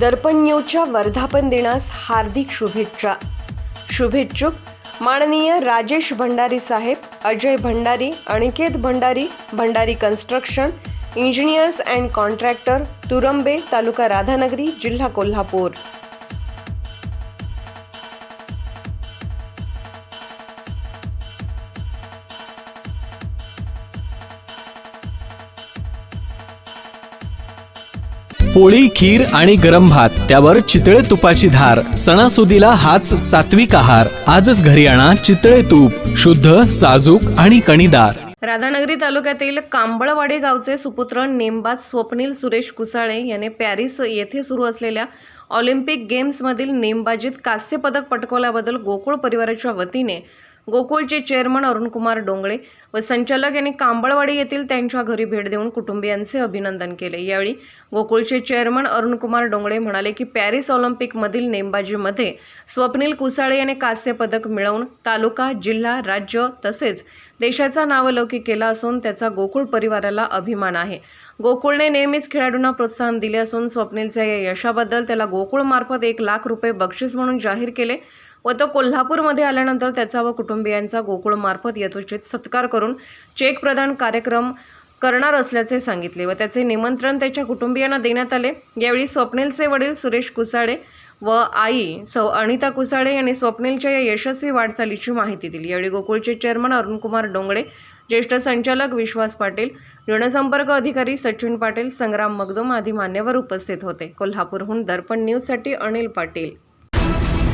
दर्पण न्यूजच्या वर्धापन दिनास हार्दिक शुभेच्छा. शुभेच्छुक माननीय राजेश भंडारी साहेब Ajay Bhandari Aniket Bhandari Bhandari construction engineers and contractor Turambe तालुका राधानगरी जिल्हा कोल्हापूर. पोळी खीर आणि गरम भात त्यावर चितळे तुपाची धार सणासुदीला हाच सात्विक आहार. आजच घरी आणा चितळे तूप शुद्ध साजूक आणि कणीदार. राधानगरी तालुक्यातील कांबळवाडी गावचे सुपुत्र नेमबाज स्वप्नील सुरेश कुसाळे याने पॅरिस येथे सुरू असलेल्या ऑलिम्पिक गेम्समधील नेमबाजीत कांस्य पदक पटकवल्याबद्दल गोकुळ परिवाराच्या वतीने गोकुळचे चेअरमन अरुणकुमार डोंगळे व संचालक यांनी कांबळवाडी येथील त्यांच्या घरी भेट देऊन कुटुंबियांचे अभिनंदन केले. यावेळी गोकुळचे चेअरमन अरुणकुमार डोंगळे म्हणाले की पॅरिस ऑलिम्पिकमधील नेमबाजीमध्ये स्वप्नील कुसाळे याने कांस्य पदक मिळवून तालुका जिल्हा राज्य तसेच देशाचा नावलौकिक केला असून त्याचा गोकुळ परिवाराला अभिमान आहे. गोकुळने नेहमीच खेळाडूंना प्रोत्साहन दिले असून स्वप्नीलच्या या यशाबद्दल त्याला गोकुळमार्फत एक लाख रुपये बक्षीस म्हणून जाहीर केले. व तो कोल्हापूरमध्ये आल्यानंतर त्याचा व कुटुंबियांचा गोकुळमार्फत यथोचित सत्कार करून चेक प्रदान कार्यक्रम करणार असल्याचे सांगितले व त्याचे निमंत्रण त्याच्या कुटुंबियांना देण्यात आले. यावेळी स्वप्नीलचे वडील सुरेश कुसाळे व आई सौ अनिता कुसाळे यांनी स्वप्नीलच्या या यशस्वी वाटचालीची माहिती दिली. यावेळी गोकुळचे चेअरमन अरुणकुमार डोंगळे ज्येष्ठ संचालक विश्वास पाटील जनसंपर्क अधिकारी सचिन पाटील संग्राम मगदुम आदी मान्यवर उपस्थित होते. कोल्हापूरहून दर्पण न्यूजसाठी अनिल पाटील.